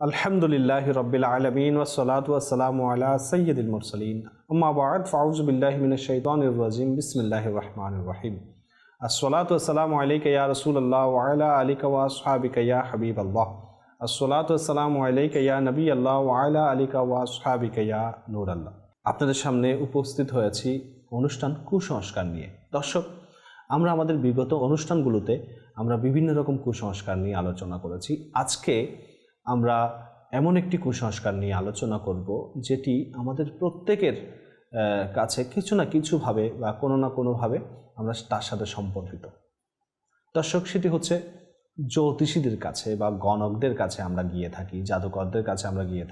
আলহামদুলিল্লাহ রবিল আলমিন ওসলাত ওয়াসালাম আলা সৈয়দুল মুরসলিন। আম্মা বাদ ফাউজ বিল্লাহ মিন শৈতানির রাজিম। বিসমিল্লাহ রহমান রহিম। আসসালাতু ওয়াসসালামু আলাইকা ইয়া রাসূলুল্লাহ ওয়া আলা আলিকা ওয়া আসহাবিকা ইয়া হাবিবাল্লাহ। আসসালাতু ওয়াসসালামু আলাইকা ইয়া নবী আল্লাহ আলা আলিকা ওয়া ইয়া নূর আল্লাহ আপনাদের সামনে উপস্থিত হয়েছি অনুষ্ঠান কুসংস্কার নিয়ে। দর্শক, আমরা আমাদের বিগত অনুষ্ঠানগুলোতে আমরা বিভিন্ন রকম কুসংস্কার নিয়ে আলোচনা করেছি। আজকে আমরা এমন একটি কুসংস্কার নিয়ে আলোচনা করব যেটি আমাদের প্রত্যেকের কাছে কিছু না কিছুভাবে বা কোনো না কোনোভাবে আমরা তার সাথে সম্পর্কিত। দর্শক, সেটি হচ্ছে জ্যোতিষীদের কাছে বা গণকদের কাছে আমরা গিয়ে থাকি, জাদুকরদের কাছে আমরা গিয়ে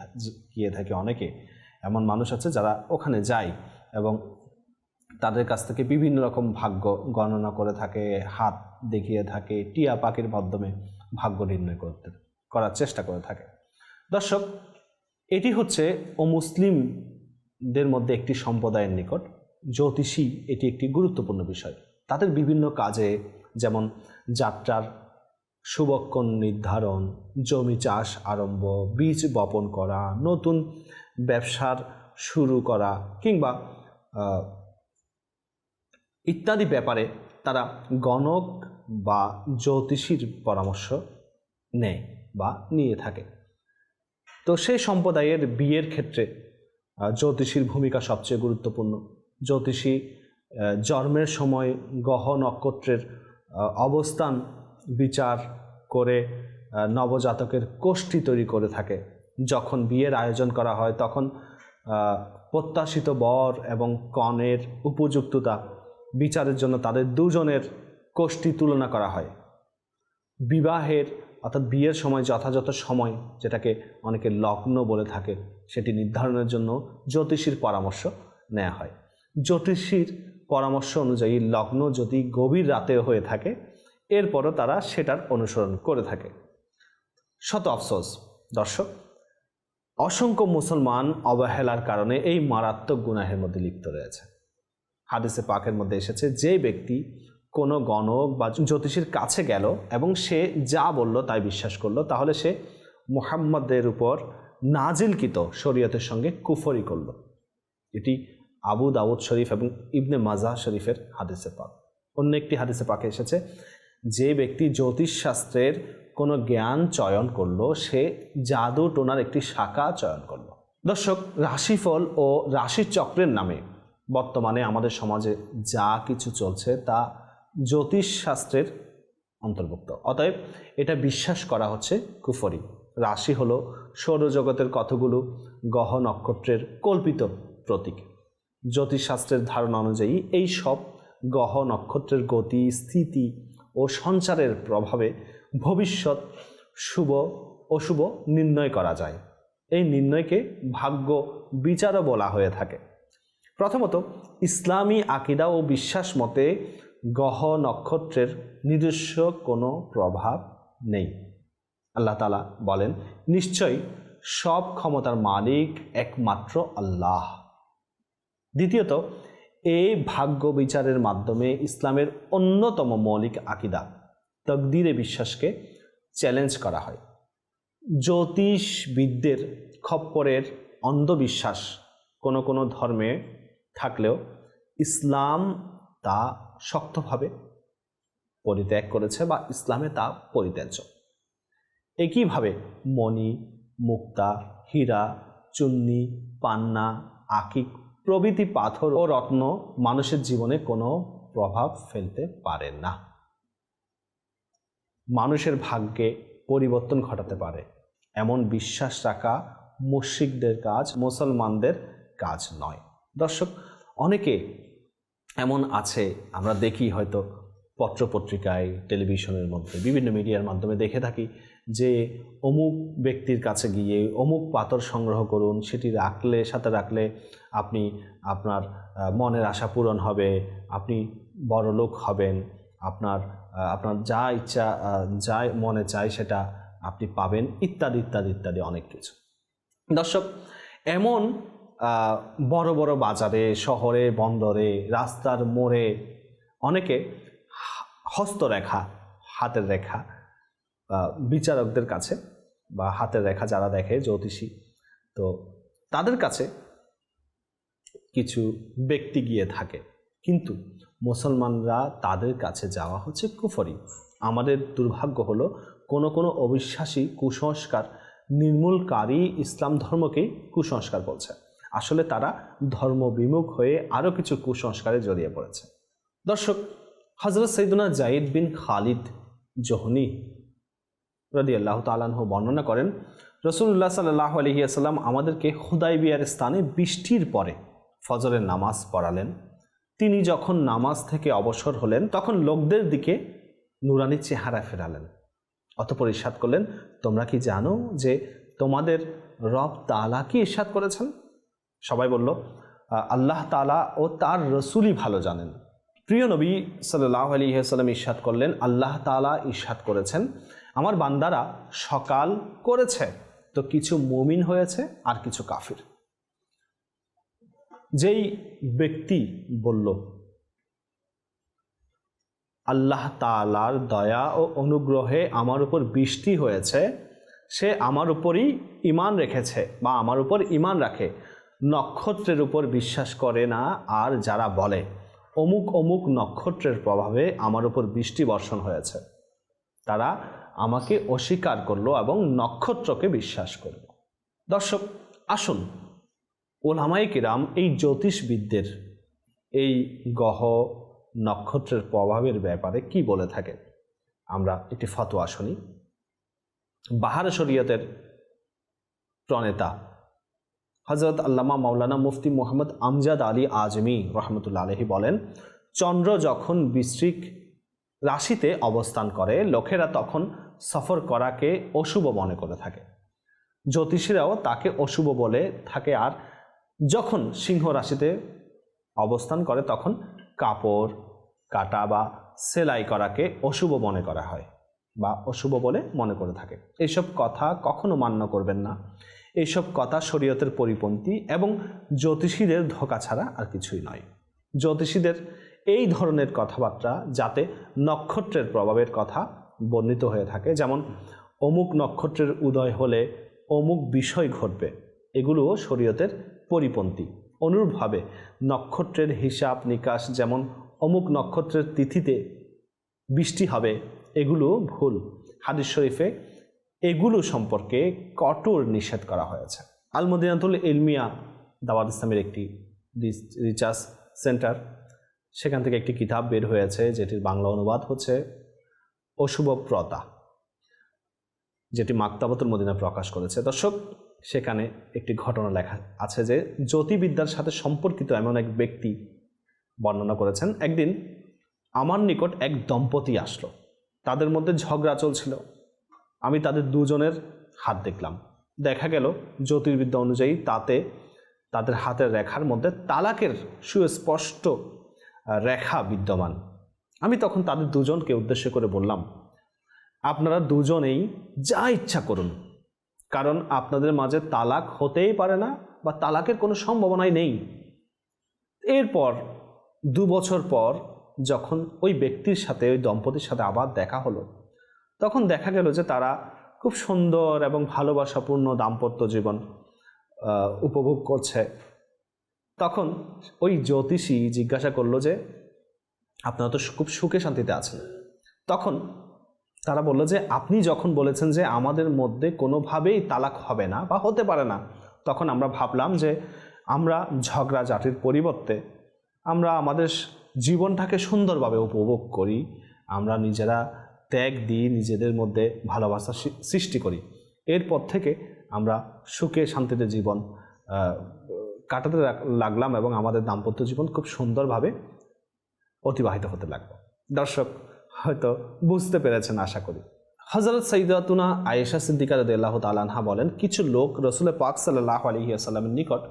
গিয়ে থাকি অনেকে। এমন মানুষ আছে যারা ওখানে যায় এবং তাদের কাছ থেকে বিভিন্ন রকম ভাগ্য গণনা করে থাকে, হাত দেখিয়ে থাকে, টিয়া পাখির মাধ্যমে ভাগ্য নির্ণয় করতে। করার চেষ্টা করে থাকে। দর্শক, এটি হচ্ছে ও মুসলিমদের মধ্যে একটি সম্প্রদায়ের নিকট। জ্যোতিষী এটি একটি গুরুত্বপূর্ণ বিষয়। তাদের বিভিন্ন কাজে যেমন যাত্রার শুভক্ষণ নির্ধারণ, জমি চাষ আরম্ভ, বীজ বপন করা, নতুন ব্যবসার শুরু করা কিংবা ইত্যাদি ব্যাপারে তারা গণক বা জ্যোতিষীর পরামর্শ নেয়। বা নিয়ে থাকে। তো সেই সম্প্রদায়ের বিয়ের ক্ষেত্রে জ্যোতিষীর ভূমিকা সবচেয়ে গুরুত্বপূর্ণ। জ্যোতিষী জন্মের সময় গহ নক্ষত্রের অবস্থান, বিচার করে নবজাতকের কোষ্ঠী তৈরি করে থাকে। যখন বিয়ের আয়োজন করা হয়, তখন প্রত্যাশিত বর এবং কনের উপযুক্ততা বিচারের জন্য তাদের দুজনের কোষ্ঠী তুলনা করা হয়। বিবাহের অর্থাৎ বিয়ের সময় যথাযথ সময় যেটাকে অনেকে লগ্ন বলে থাকে, সেটি নির্ধারণের জন্য জ্যোতিষীর পরামর্শ নেওয়া হয়। জ্যোতিষীর পরামর্শ অনুযায়ী লগ্ন যদি গভীর রাতে হয়ে থাকে, এরপরও তারা সেটার অনুসরণ করে থাকে। শত আফসোস, দর্শক, অসংখ্য মুসলমান অবহেলার কারণে এই মারাত্মক গুনাহের মধ্যে লিপ্ত রয়েছে। হাদিসে পাকের মধ্যে এসেছে, যে ব্যক্তি কোনো গণক বা জ্যোতিষীর কাছে গেল এবং সে যা বলল তাই বিশ্বাস করল, তাহলে সে মুহাম্মদের উপর নাজিলকৃত শরীয়তের সঙ্গে কুফরি করল। এটি আবু দাউদ শরীফ এবং ইবনে মাজা শরীফের হাদিসে পাক। অন্য একটি হাদিসে পাকে এসেছে, যে ব্যক্তি জ্যোতিষ শাস্ত্রের কোনো জ্ঞান চয়ন করল, সে জাদু টোনার একটি শাখা চয়ন করল। দর্শক, রাশিফল ও রাশি চক্রের নামে বর্তমানে আমাদের সমাজে যা কিছু চলছে তা জ্যোতিষ শাস্ত্রের অন্তর্ভুক্ত। অতএব এটা বিশ্বাস করা হচ্ছে কুফরি। রাশি হলো সৌরজগতের কতগুলো গহ নক্ষত্রের কল্পিত প্রতীক। জ্যোতিষশাস্ত্রের ধারণা অনুযায়ী এই সব গহ নক্ষত্রের গতি, স্থিতি ও সঞ্চারের প্রভাবে ভবিষ্যৎ শুভ অশুভ নির্ণয় করা যায়। এই নির্ণয়কে ভাগ্য বিচারও বলা হয়ে থাকে। প্রথমত, ইসলামী আকিদা ও বিশ্বাস মতে গহ নক্ষত্রের নিজস্ব কোনো প্রভাব নেই। আল্লাহ তালা বলেন, নিশ্চয়ই সব ক্ষমতার মালিক একমাত্র আল্লাহ। দ্বিতীয়ত, এই ভাগ্য বিচারের মাধ্যমে ইসলামের অন্যতম মৌলিক আকিদা, তকদিরে বিশ্বাসকে চ্যালেঞ্জ করা হয়। জ্যোতিষবিদদের খপ্পরের অন্ধবিশ্বাস কোনো কোনো ধর্মে থাকলেও ইসলাম তা শক্তভাবে পরিত্যাগ করেছে বা ইসলামে তা পরিত্যাজ্য। একইভাবে মণি, মুক্তা, হীরা, চুন্নি, পান্না, আকিক প্রভৃতি পাথর ও রত্ন মানুষের জীবনে কোনো প্রভাব ফেলতে পারে না। মানুষের ভাগ্যে পরিবর্তন ঘটাতে পারে। এমন বিশ্বাস রাখা মুশিকদের কাজ, মুসলমানদের কাজ নয়। দর্শক, অনেকে এমন আছে, আমরা দেখি হয়তো পত্রপত্রিকায়, টেলিভিশনের মধ্যে, বিভিন্ন মিডিয়ার মাধ্যমে দেখে থাকি যে অমুক ব্যক্তির কাছে গিয়ে অমুক পাথর সংগ্রহ করুন, সেটি রাখলে, সাথে রাখলে আপনি, আপনার মনের আশা পূরণ হবে, আপনি বড় লোক হবেন, আপনার আপনার যা ইচ্ছা যা মনে চায় সেটা আপনি পাবেন, ইত্যাদি ইত্যাদি ইত্যাদি অনেক কিছু। দর্শক, এমন বড় বড় বাজারে, শহরে, বন্দরে, রাস্তার মোড়ে, অনেকে হস্তরেখা, হাতের রেখা বিচারকদের কাছে বা হাতের রেখা যারা দেখে, জ্যোতিষী, তো তাদের কাছে কিছু ব্যক্তি গিয়ে থাকে। কিন্তু মুসলমানরা তাদের কাছে যাওয়া হচ্ছে কুফরি। আমাদের দুর্ভাগ্য হলো, কোনো কোনো অবিশ্বাসী কুসংস্কার, নির্মূলকারী ইসলাম ধর্মকেই কুসংস্কার বলছে। আসলে তারা ধর্ম বিমুখ হয়ে আরও কিছু কুসংস্কারে জড়িয়ে পড়েছে। দর্শক হজরত সৈদুনা জাইদ বিন খালিদ জহনি রদি আল্লাহ তালাহ বর্ণনা করেন রসুল্লাহ সাল্লাহ আলহিয়াসাল্লাম আমাদেরকে বিয়ার স্থানে বৃষ্টির পরে ফজরের নামাজ পড়ালেন। তিনি যখন নামাজ থেকে অবসর হলেন, তখন লোকদের দিকে নুরানি চেহারা ফেরালেন। অতপর ইস্বাদ করলেন, তোমরা কি জানো যে তোমাদের রব তালা কি ইস্বাদ করেছেন? সবাই বলল আল্লাহ তালা ও তার রসুলই ভালো জানেন। প্রিয় নবী সাল্লাহ আলী সাল্লাম ইস্বাদ করলেন, আল্লাহ তালা ইস্বাদ করেছেন। আমার বান্দারা সকাল করেছে, তো কিছু মমিন হয়েছে আর কিছু কাফির। যেই ব্যক্তি বলল, আল্লাহ তালার দয়া ও অনুগ্রহে আমার উপর বৃষ্টি হয়েছে, সে আমার উপরই ইমান রেখেছে বা আমার উপর ইমান রাখে। নক্ষত্রের উপর বিশ্বাস করে না আর যারা বলে, অমুক অমুক নক্ষত্রের প্রভাবে আমার উপর বৃষ্টি বর্ষণ হয়েছে। তারা আমাকে অস্বীকার করল এবং নক্ষত্রকে বিশ্বাস করল। দর্শক, আসুন ওলামাই কিরাম এই জ্যোতিষবিদদের এই গহ নক্ষত্রের প্রভাবের ব্যাপারে কি বলে থাকে আমরা একটি ফতোয়া শুনি। বাহার শরীয়তের প্রণেতা হজরত আল্লামা মাওলানা মুফতি মোহাম্মদ আমজাদ আলী আজমি রহমতুল্লা আলহী বলেন, চন্দ্র যখন বৃশ্চিক রাশিতে অবস্থান করে, লোকেরা তখন সফর করাকে অশুভ মনে করে থাকে। জ্যোতিষীরাও তাকে অশুভ বলে থাকে আর যখন সিংহ রাশিতে অবস্থান করে, তখন কাপড়, কাটা বা সেলাই করাকে অশুভ মনে করা হয় বা অশুভ বলে মনে করে থাকে। এইসব কথা কখনো মান্য করবেন না। এইসব কথা শরীয়তের পরিপন্থী এবং জ্যোতিষীদের ধোকা ছাড়া আর কিছুই নয়। জ্যোতিষীদের এই ধরনের কথাবার্তা যাতে নক্ষত্রের প্রভাবের কথা বর্ণিত হয়ে থাকে, যেমন, অমুক নক্ষত্রের উদয় হলে অমুক বিষয় ঘটবে, এগুলোও শরীয়তের পরিপন্থী। অনুরূপভাবে নক্ষত্রের হিসাব নিকাশ, যেমন, অমুক নক্ষত্রের তিথিতে বৃষ্টি হবে এগুলো ভুল। হাদিস শরীফে এগুলো সম্পর্কে কঠোর নিষেধ করা হয়েছে। আল মদিনাতুল ইলমিয়া দাওয়াত ইসলামের একটি রিসার্চ সেন্টার। সেখান থেকে একটি কিতাব বের হয়েছে, যেটির বাংলা অনুবাদ হচ্ছে অশুভ প্রতা যেটি মাক্তাবতুল মদিনা প্রকাশ করেছে। দর্শক, সেখানে একটি ঘটনা লেখা আছে যে জ্যোতিবিদ্যার সাথে সম্পর্কিত এমন এক ব্যক্তি বর্ণনা করেছেন, একদিন আমার নিকট এক দম্পতি আসলো। তাদের মধ্যে ঝগড়া চলছিল। আমি তাদের দুজনের হাত দেখলাম। দেখা গেল জ্যোতির্বিদ্যা অনুযায়ী তাতে তাদের হাতের রেখার মধ্যে তালাকের সুস্পষ্ট রেখা বিদ্যমান। আমি তখন তাদের দুজনকে উদ্দেশ্য করে বললাম, আপনারা দুজনেই যা ইচ্ছা করুন। কারণ আপনাদের মাঝে তালাক হতেই পারে না বা তালাকের কোনো সম্ভাবনাই নেই। এরপর দু বছর পর যখন ওই ব্যক্তির সাথে, ওই দম্পতির সাথে আবার দেখা হলো তখন দেখা গেল যে তারা খুব সুন্দর এবং ভালোবাসাপূর্ণ দাম্পত্য জীবন উপভোগ করছে। তখন ওই জ্যোতিষী জিজ্ঞাসা করল যে, আপনারা তো খুব সুখে শান্তিতে আছেন। তখন তারা বলল যে, আপনি যখন বলেছেন যে আমাদের মধ্যে কোনোভাবেই তালাক হবে না বা হতে পারে না, তখন আমরা ভাবলাম যে আমরা ঝগড়া জাতির পরিবর্তে আমরা আমাদের জীবনটাকে সুন্দরভাবে উপভোগ করি, আমরা নিজেরা ত্যাগ দিই নিজেদের মধ্যে ভালোবাসা সৃষ্টি করি। এরপর থেকে আমরা সুখে শান্তিতে জীবন কাটাতে লাগলাম এবং আমাদের দাম্পত্য জীবন খুব সুন্দরভাবে অতিবাহিত হতে লাগল। দর্শক, হয়তো বুঝতে পেরেছেন আশা করি। হজরত সৈদাতুনা আয়েশা সিদ্দিকা রদুল্লাহ তালানহা বলেন, কিছু লোক রসুল পাক সাল্লাহ আলহিয়াসাল্লামের নিকট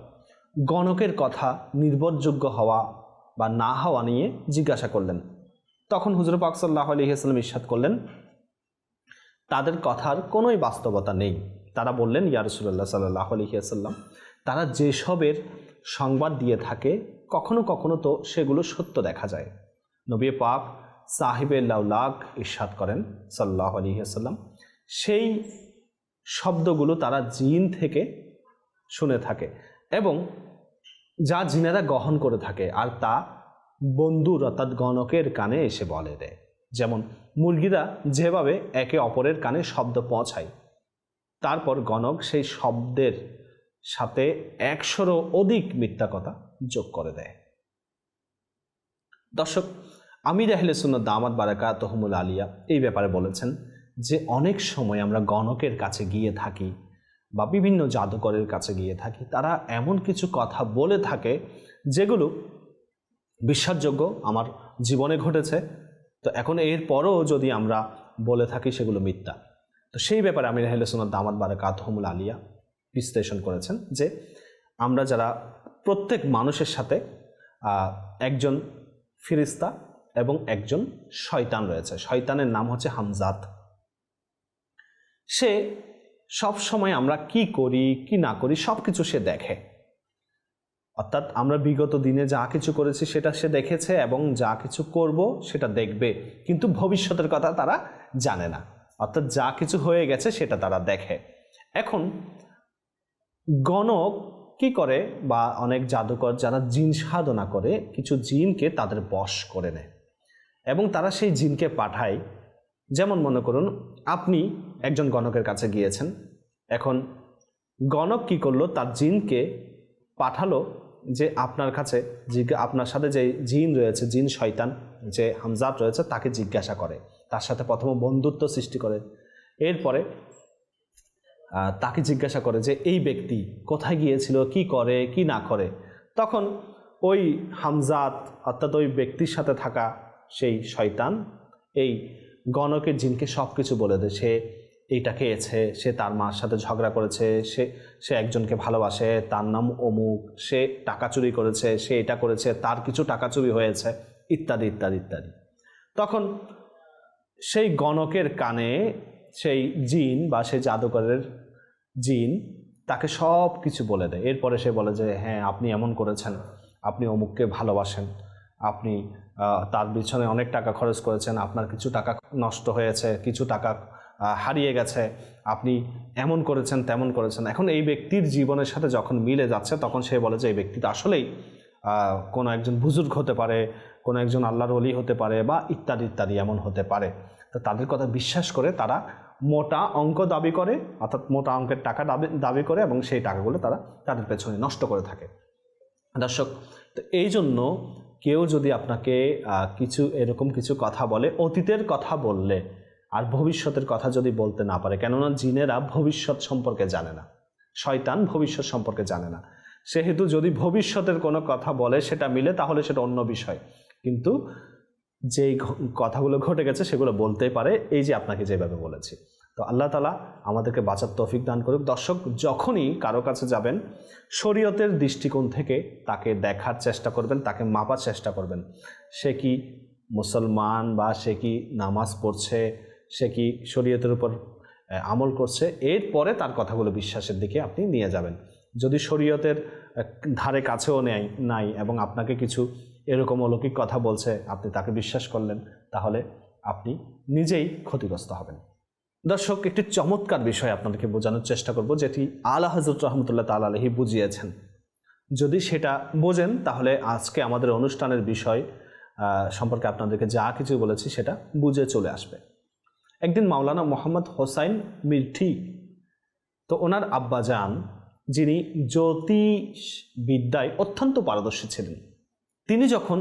গণকের কথা নির্ভরযোগ্য হওয়া বা না হওয়া নিয়ে জিজ্ঞাসা করলেন। তখন হুজুর পাক সাল্লাহ আলহিহাস্লাম ইস্বাদ করলেন, তাদের কথার কোনোই বাস্তবতা নেই। তারা বললেন, ইয়া রসুল্লাহ সাল্লাহ আলহিহাস্লাম তারা যেসবের সংবাদ দিয়ে থাকে, কখনো কখনো তো সেগুলো সত্য দেখা যায়। নবী পাক সাহিবে লাউলাক ইস্বাদ করেন সাল্লাহ আলহিহাস্লাম সেই শব্দগুলো তারা জিন থেকে শুনে থাকে এবং যা জিনেরা গ্রহণ করে থাকে আর তা বন্ধুর অর্থাৎ গণকের কানে এসে বলে দেয়। যেমন, মুরগিরা যেভাবে একে অপরের কানে শব্দ পৌঁছায়, তারপর গণক সেই শব্দের সাথে একশোরও অধিক মিথ্যা কথা যোগ করে দেয়। দর্শক, আমির আহলে সুন্নত দামাত বারাকা তহমুল আলিয়া এই ব্যাপারে বলেছেন যে, অনেক সময় আমরা গণকের কাছে গিয়ে থাকি বা বিভিন্ন জাদুকরের কাছে গিয়ে থাকি, তারা এমন কিছু কথা বলে থাকে যেগুলো বিশ্বাসযোগ্য আমার জীবনে ঘটেছে। তো এখন এর পরও যদি আমরা বলে থাকি সেগুলো মিথ্যা। তো সেই ব্যাপারে আমির আহলে সুন্নত দামাত বারাকা তহমুল আলিয়া বিশ্লেষণ করেছেন যে আমরা যারা প্রত্যেক মানুষের সাথে একজন ফিরিস্তা এবং একজন শয়তান রয়েছে। শয়তানের নাম হচ্ছে হামজাত। সে সব সময় আমরা কি করি, কি না করি সব কিছু সে দেখে। অর্থাৎ আমরা বিগত দিনে যা কিছু করেছি সেটা সে দেখেছে এবং যা কিছু করব সেটা দেখবে। কিন্তু ভবিষ্যতের কথা তারা জানে না। অর্থাৎ যা কিছু হয়ে গেছে সেটা তারা দেখে। এখন গণক কি করে বা অনেক জাদুকর যারা জিন সাধনা করে, কিছু জিনকে তাদের বশ করে নেয় এবং তারা সেই জিনকে পাঠায়। যেমন মনে করুন, আপনি একজন গণকের কাছে গিয়েছেন। এখন গণক কি করল? তার জিনকে পাঠালো যে আপনার কাছে আপনার সাথে যে জিন রয়েছে, জিন শয়তান যে হামজাত রয়েছে, তাকে জিজ্ঞাসা করে। তার সাথে প্রথমে বন্ধুত্ব সৃষ্টি করে। এরপরে তাকে জিজ্ঞাসা করে যে, এই ব্যক্তি কোথায় গিয়েছিল? কি করে? কি না করে? তখন ওই হামজাত অর্থাৎ ওই ব্যক্তির সাথে থাকা সেই শয়তান, এই গণকের জিনকে সব কিছু বলে দেয়। সে এইটা খেয়েছে, সে তার মার সাথে ঝগড়া করেছে, সে সে একজনকে ভালোবাসে, তার নাম অমুক, সে টাকা চুরি করেছে, সে এটা করেছে, তার কিছু টাকা চুরি হয়েছে, ইত্যাদি ইত্যাদি ইত্যাদি। তখন সেই গণকের কানে সেই জিন বা সেই জাদুকরের জিন তাকে সব কিছু বলে দেয়। এরপরে সে বলে যে হ্যাঁ আপনি এমন করেছেন, আপনি অমুককে ভালোবাসেন, আপনি তার পিছনে অনেক টাকা খরচ করেছেন, আপনার কিছু টাকা নষ্ট হয়েছে, কিছু টাকা হারিয়ে গেছে, আপনি এমন করেছেন, তেমন করেছেন। এখন এই ব্যক্তির জীবনের সাথে যখন মিলে যাচ্ছে, তখন সে বলে যে এই ব্যক্তিটা আসলেই কোনো একজন বুজুর্গ হতে পারে, কোনো একজন আল্লাহর অলি হতে পারে বা ইত্যাদি ইত্যাদি এমন হতে পারে। তো তাদের কথা বিশ্বাস করে তারা মোটা অঙ্ক দাবি করে, অর্থাৎ মোটা অঙ্কের টাকা দাবি দাবি করে এবং সেই টাকাগুলো তারা তাদের পেছনে নষ্ট করে থাকে। দর্শক, তো এই জন্য কেউ যদি আপনাকে কিছু এরকম কিছু কথা বলে, অতীতের কথা বললে আর ভবিষ্যতের কথা যদি বলতে না পারে, কেননা জিনেরা ভবিষ্যৎ সম্পর্কে জানে না। শয়তান ভবিষ্যৎ সম্পর্কে জানে না। সেহেতু যদি ভবিষ্যতের কোনো কথা বলে, সেটা মিলে, তাহলে সেটা অন্য বিষয়। কিন্তু যেই কথাগুলো ঘটে গেছে, সেগুলো বলতেই পারে, এই যে আপনাকে যেভাবে বলেছি। তো আল্লাহ তালা আমাদেরকে বাঁচার তৌফিক দান করুক। দর্শক, যখনই কারও কাছে যাবেন, শরীয়তের দৃষ্টিকোণ থেকে তাকে দেখার চেষ্টা করবেন, তাকে মাপার চেষ্টা করবেন। সে কি মুসলমান বা সে কি নামাজ পড়ছে সে কি শরীয়তের উপর আমল করছে। এরপরে তার কথাগুলো বিশ্বাসের দিকে আপনি নিয়ে যাবেন। যদি শরীয়তের ধারে কাছেও নেয়, নাই এবং আপনাকে কিছু এরকম অলৌকিক কথা বলছে, আপনি তাকে বিশ্বাস করলেন, তাহলে আপনি নিজেই ক্ষতিগ্রস্ত হবেন। দর্শক, একটি চমৎকার বিষয় আপনাদেরকে বোঝানোর চেষ্টা করব, যেটি আলা হজরত রহমতুল্লাহ তাল আলহি বুঝিয়েছেন। যদি সেটা বোঝেন, তাহলে আজকে আমাদের অনুষ্ঠানের বিষয় সম্পর্কে আপনাদেরকে যা কিছু বলেছি, সেটা বুঝে চলে আসবে। একদিন মাওলানা মোহাম্মদ হোসাইন মির্ঠি তো ওনার আব্বাজান, যিনি জ্যোতিষ বিদ্যায় অত্যন্ত পারদর্শী ছিলেন, তিনি যখন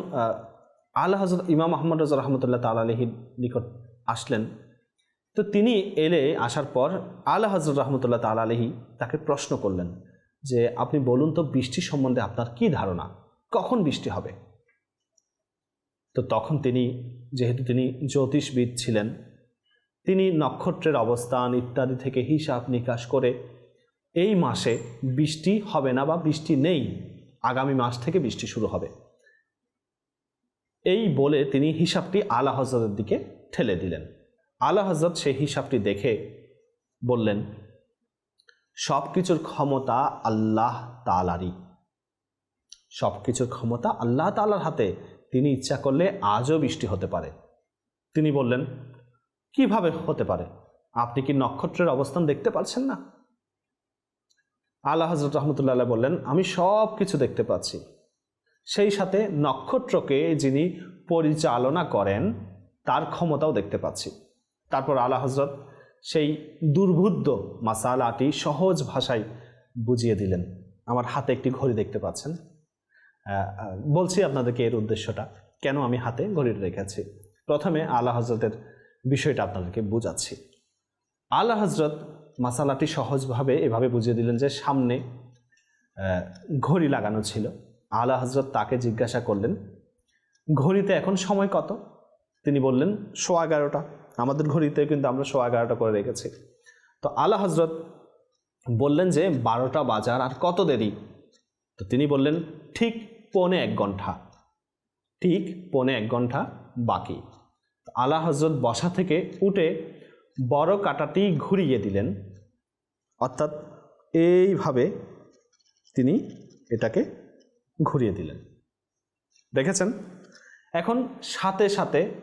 আল্লাহ হজরত ইমাম আহমদ রাজা রহমতুল্লাহ তাল আলহির নিকট আসলেন, তো তিনি এলে আসার পর আল্লাহ হজরত রহমতুল্লাহ তাল আলহি তাকে প্রশ্ন করলেন যে, আপনি বলুন তো বৃষ্টি সম্বন্ধে আপনার কি ধারণা? কখন বৃষ্টি হবে? তো তখন তিনি, যেহেতু তিনি জ্যোতিষবিদ ছিলেন তিনি নক্ষত্রের অবস্থান ইত্যাদি থেকে হিসাব নিকাশ করে এই মাসে বৃষ্টি হবে না বা বৃষ্টি নেই, আগামী মাস থেকে বৃষ্টি শুরু হবে। এই বলে তিনি হিসাবটি আলা হজরতের দিকে ঠেলে দিলেন। আলা হজরত সেই হিসাবটি দেখে বললেন সব কিছুর ক্ষমতা আল্লাহ তালারই সব কিছুর ক্ষমতা আল্লাহ তালার হাতে। তিনি ইচ্ছা করলে আজও বৃষ্টি হতে পারে। তিনি বললেন কীভাবে হতে পারে? আপনি কি নক্ষত্রের অবস্থান দেখতে পাচ্ছেন না? আল্লাহ হজরত রহমতুল্লাহ বললেন, আমি সব কিছু দেখতে পাচ্ছি। সেই সাথে নক্ষত্রকে যিনি পরিচালনা করেন, তার ক্ষমতাও দেখতে পাচ্ছি। তারপর আল্লাহ হজরত সেই দুর্বুদ্ধ মাসালাটি সহজ ভাষায় বুঝিয়ে দিলেন। আমার হাতে একটি ঘড়ি দেখতে পাচ্ছেন। বলছি আপনাদেরকে এর উদ্দেশ্যটা, কেন আমি হাতে ঘড়ি রেখেছি? প্রথমে আল্লাহ হজরতের বিষয়টা আপনাদেরকে বোঝাচ্ছি। আল্লাহ হজরত মাসালাটি সহজভাবে এভাবে বুঝিয়ে দিলেন যে সামনে ঘড়ি লাগানো ছিল। আল্লাহ হজরত তাকে জিজ্ঞাসা করলেন, ঘড়িতে এখন সময় কত? তিনি বললেন, সোয়া এগারোটা। আমাদের ঘড়িতে কিন্তু আমরা সোয়া এগারোটা করে রেখেছি। তো আল্লাহ হজরত বললেন যে, বারোটা বাজার আর কত দেরি? তো তিনি বললেন, ঠিক পৌনে এক ঘণ্টা। ঠিক পৌনে এক ঘণ্টা বাকি। আল্লাহ হজরত বসা থেকে উঠে বড় কাঁটাটি ঘুরিয়ে দিলেন। অর্থাৎ এইভাবে তিনি এটাকে ঘুরিয়ে দিলেন। দেখেছেন? এখন সাথে সাথে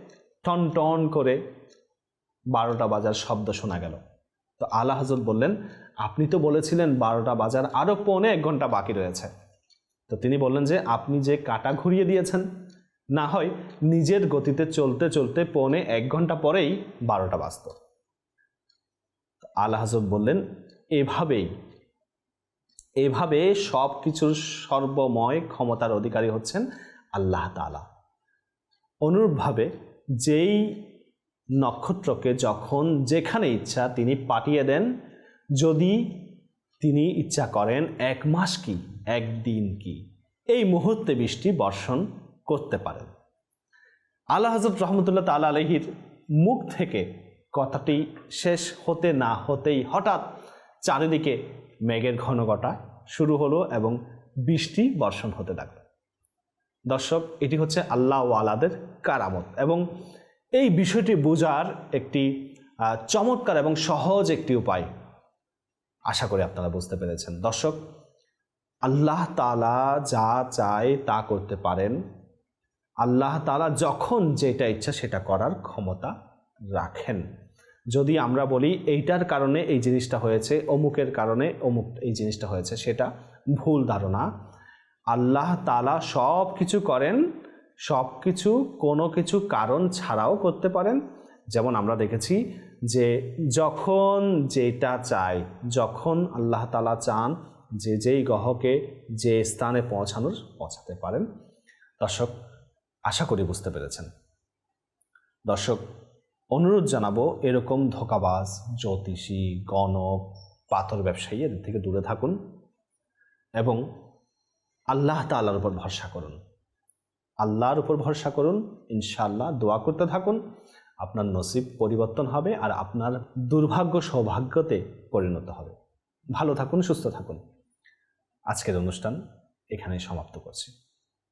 টন টন করে বারোটা বাজার শব্দ শোনা গেল। তো আল্লাহ হজরত বললেন, আপনি তো বলেছিলেন বারোটা বাজার আরও পৌনে এক ঘণ্টা বাকি রয়েছে। তো তিনি বললেন যে, আপনি যে কাটা ঘুরিয়ে দিয়েছেন না হয় নিজের গতিতে চলতে চলতে পৌনে এক ঘণ্টা পরেই বারোটা বাজত। আল্লাহ হজরত বললেন, এভাবেই, এভাবে সব কিছুর সর্বময় ক্ষমতার অধিকারী হচ্ছেন আল্লাহ তালা অনুরূপভাবে যেই নক্ষত্রকে যখন যেখানে ইচ্ছা তিনি পাঠিয়ে দেন, যদি তিনি ইচ্ছা করেন, এক মাস কি একদিন কি, এই মুহূর্তে বৃষ্টি, বর্ষণ করতে পারেন। আল্লাহ হজরত রহমতুল্লাহ তালা আলহির মুখ থেকে কথাটি শেষ হতে না হতেই হঠাৎ চারিদিকে মেঘের ঘন ঘনঘটা শুরু হলো এবং বৃষ্টি বর্ষণ হতে লাগল। দর্শক, এটি হচ্ছে আল্লাহ ওয়ালাদের কারামত এবং এই বিষয়টি বোঝার একটি চমৎকার এবং সহজ একটি উপায়। আশা করি আপনারা বুঝতে পেরেছেন। দর্শক, আল্লাহ তালা যা চায় তা করতে পারেন। আল্লাহ তালা যখন যেটা ইচ্ছা সেটা করার ক্ষমতা রাখেন। যদি আমরা বলি এইটার কারণে এই জিনিসটা হয়েছে, অমুকের কারণে অমুক এই জিনিসটা হয়েছে, সেটা ভুল ধারণা। আল্লাহ তালা সব কিছু করেন সব কিছু কোনো কিছু কারণ ছাড়াও করতে পারেন। যেমন আমরা দেখেছি যে যখন যেটা চাই যখন আল্লাহ তালা চান যে যেই গ্রহকে যে স্থানে পৌঁছানোর, পৌঁছাতে পারেন। দর্শক আশা করি বুঝতে পেরেছেন। দর্শক, অনুরোধ জানাব, এরকম ধোকাবাজ, জ্যোতিষী, গণক, পাথর ব্যবসায়ী এদের থেকে দূরে থাকুন এবং আল্লাহ তাল্লাহর উপর ভরসা করুন। আল্লাহর উপর ভরসা করুন ইনশাল্লাহ দোয়া করতে থাকুন। আপনার নসিব পরিবর্তন হবে আর আপনার দুর্ভাগ্য সৌভাগ্যতে পরিণত হবে। ভালো থাকুন, সুস্থ থাকুন। আজকের অনুষ্ঠান এখানেই সমাপ্ত করছি।